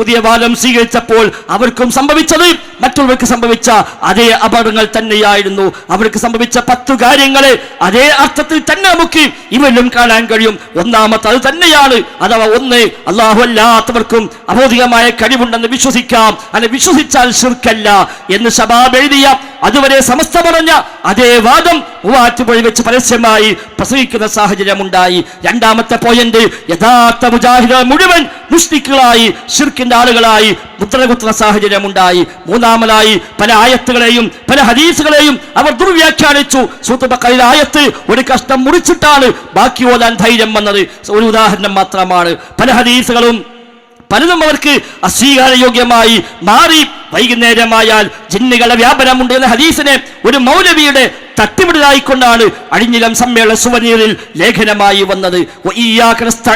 പുതിയ വാദം സ്വീകരിച്ചപ്പോൾ അവർക്കും സംഭവിച്ചത് മറ്റുള്ളവർക്ക് സംഭവിച്ച അതേ അപകടങ്ങൾ തന്നെയായിരുന്നു. അവർക്ക് സംഭവിച്ച പത്തു കാര്യങ്ങളെ അതേ അർത്ഥത്തിൽ തന്നെ നമുക്ക് ഇവരിലും കാണാൻ കഴിയും. ഒന്നാമത്തെ അത് തന്നെയാണ്. അഥവാ ഒന്ന് അള്ളാഹു അല്ലാത്തവർക്കും അബോധികമായ കഴിവുണ്ടെന്ന് വിശ്വസിക്കാം. അല്ലെ വിശ്വസിച്ചാൽ ശിർക്കല്ല എന്ന് ശബാബ് എഴുതിയ അതുവരെ സമസ്ത പറഞ്ഞ അതേ വാദം മൂവാറ്റുപുഴ വെച്ച് പരസ്യമായി പ്രസംഗിക്കുന്ന സാഹചര്യമുണ്ടായി. രണ്ടാമത്തെ പോയിന്റ് യഥാർത്ഥ മുജാഹിദ മുഴുവൻ മുഷ്ടിക്കുകളായി ഷിർക്കിന്റെ ആളുകളായി മുദ്രകുത്തുന്ന സാഹചര്യമുണ്ടായി. മൂന്നാമതായി പല ആയത്തുകളെയും പല ഹദീസുകളെയും അവർ ദുർവ്യാഖ്യാനിച്ചു. സൂത്തുബക്കയിലെ ആയത്ത് ഒരു കഷ്ടം മുറിച്ചിട്ടാണ് ബാക്കി ഓതാൻ ധൈര്യം വന്നത്. ഒരു ഉദാഹരണം മാത്രമാണ്. പല ഹദീസുകളും പലതും അവർക്ക് അസ്വീകാരയോഗ്യമായി മാറി വൈകുന്നേരമായാൽ ജിന്നുകളെ വ്യാപനമുണ്ട് എന്ന ഹദീസിനെ ഒരു മൗലവിയുടെ തട്ടിവിടലായിക്കൊണ്ടാണ് അഴിഞ്ഞിലം സമ്മേളന സുവനീറിൽ ലേഖനമായി വന്നത്. "വ ഇയ്യാക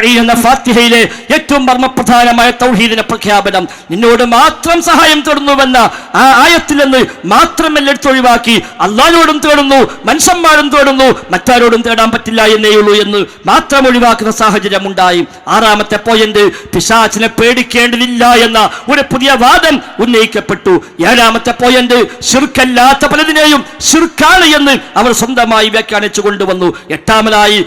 എന്ന ഫാത്തിഹയിലെ ഏറ്റവും മർമ്മപ്രധാനമായ തൗഹീദിന്റെ പ്രഖ്യാപനം. നിന്നോട് മാത്രം സഹായം തേടുന്നുവെന്ന ആ ആയത്തിൽ നിന്ന് മാത്രമല്ല എടുത്തൊഴിവാക്കി അള്ളാനോടും തേടുന്നു മനുഷ്യന്മാരും തേടുന്നു മറ്റാരോടും തേടാൻ പറ്റില്ല എന്നേ ഉള്ളൂ എന്ന് മാത്രം ഒഴിവാക്കുന്ന സാഹചര്യം ഉണ്ടായി. ആറാമത്തെ പോയിന്റ് പിശാചിനെ പേടിക്കേണ്ടതില്ല എന്ന ഒരു പുതിയ വാദം ഉന്നയിക്കപ്പെട്ടു. ഏഴാമത്തെ പോയിന്റ് ഷിർക്കല്ലാത്ത പലതിനെയും ഷിർക്കാണ് എന്ന് അവർ സ്വന്തമായി വ്യാഖ്യാനിച്ചു കൊണ്ടുവന്നു. എട്ടാമനായി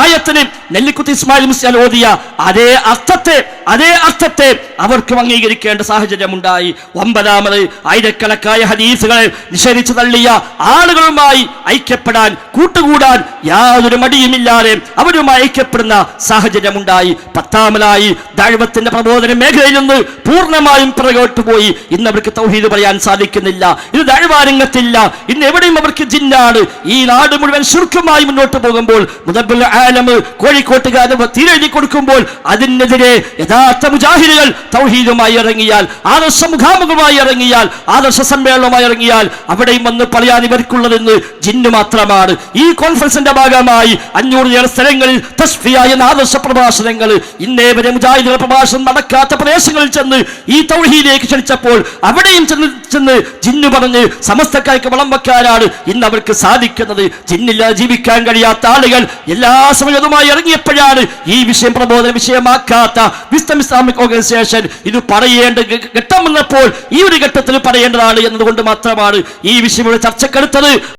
ആയത്തിന് നെല്ലിക്കുത്തി ഇസ്മായിൽ ഓതിയ അതേ അർത്ഥത്തെ അതേ അർത്ഥത്തെ അവർക്കും അംഗീകരിക്കേണ്ട സാഹചര്യമുണ്ടായി. ഒമ്പതാമത് ആയിരക്കണക്കായ ഹദീസുകളെ നിഷേധിച്ചു തള്ളിയ ആളുകളുമായി ഐക്യപ്പെടാൻ കൂട്ടുകൂടാൻ യാതൊരു മടിയുമില്ലാതെ അവരുമായി ഐക്യപ്പെടുന്ന സാഹചര്യമുണ്ടായി. പത്താമതായി ദൈവത്തിന്റെ പ്രബോധന മേഖലയിൽ നിന്ന് പൂർണമായും പിറകോട്ട് പോയി. ഇന്ന് അവർക്ക് തൗഹീദ് പറയാൻ സാധിക്കുന്നില്ല. ഇത് ദൈവാരംഗത്തില്ല ഇന്ന് എവിടെയും അവർക്ക് ജിന്നാണ്. ഈ നാട് മുഴുവൻ ശുർക്കുമായി മുന്നോട്ട് പോകുമ്പോൾ മുതബുൽ ആലം കോഴിക്കോട്ടുകാരൻ തീരെഴുതി കൊടുക്കുമ്പോൾ അതിനെതിരെ യഥാർത്ഥ മുജാഹിദുകൾ തൗഹീദുമായി ഇറങ്ങിയാൽ ആദർശ മുഖാമുഖമായി ഇറങ്ങിയാൽ ആദർശ സമ്മേളനമായി ഇറങ്ങിയാൽ അവിടെയും വന്ന് പറയാൻ ഇവർക്കുള്ളതെന്ന് ജിന്നു മാത്രമാണ്. ഈ കോൺഫറൻസിന്റെ ഭാഗമായി അഞ്ഞൂറിലേറെ സ്ഥലങ്ങളിൽ തസ്ഫിയ എന്ന ആദർശ പ്രഭാഷണങ്ങൾ ഇന്നേ വരെ മുജാഹിദുകൾ പ്രഭാഷണം നടക്കാത്ത പ്രദേശങ്ങളിൽ ചെന്ന് ഈ തൗഹീദിലേക്ക് ക്ഷണിച്ചപ്പോൾ അവിടെയും ചെന്ന് ചെന്ന് ജിന്നു പറഞ്ഞ് സമസ്തക്കാർക്ക് വളം വെക്കാനാണ് ഇന്ന് അവർക്ക് സാധിക്കുന്നത്. ജിന്നില്ലാതെ ജീവിക്കാൻ കഴിയാത്ത ആളുകൾ എല്ലാ സമയതുമായി ഇറങ്ങിയപ്പോഴാണ് ഈ വിഷയം പ്രബോധന വിഷയമാക്കാത്ത വിസ്തം ഇസ്ലാമിക് ഓർഗനൈസേഷൻ ഇത് പറയേണ്ട ഘട്ടം വന്നപ്പോൾ ഈ ഒരു ഘട്ടത്തിൽ പറയേണ്ടതാണ് എന്നതുകൊണ്ട് മാത്രമാണ് ഈ വിഷയം ഇവിടെ ചർച്ചക്കെടുത്തത്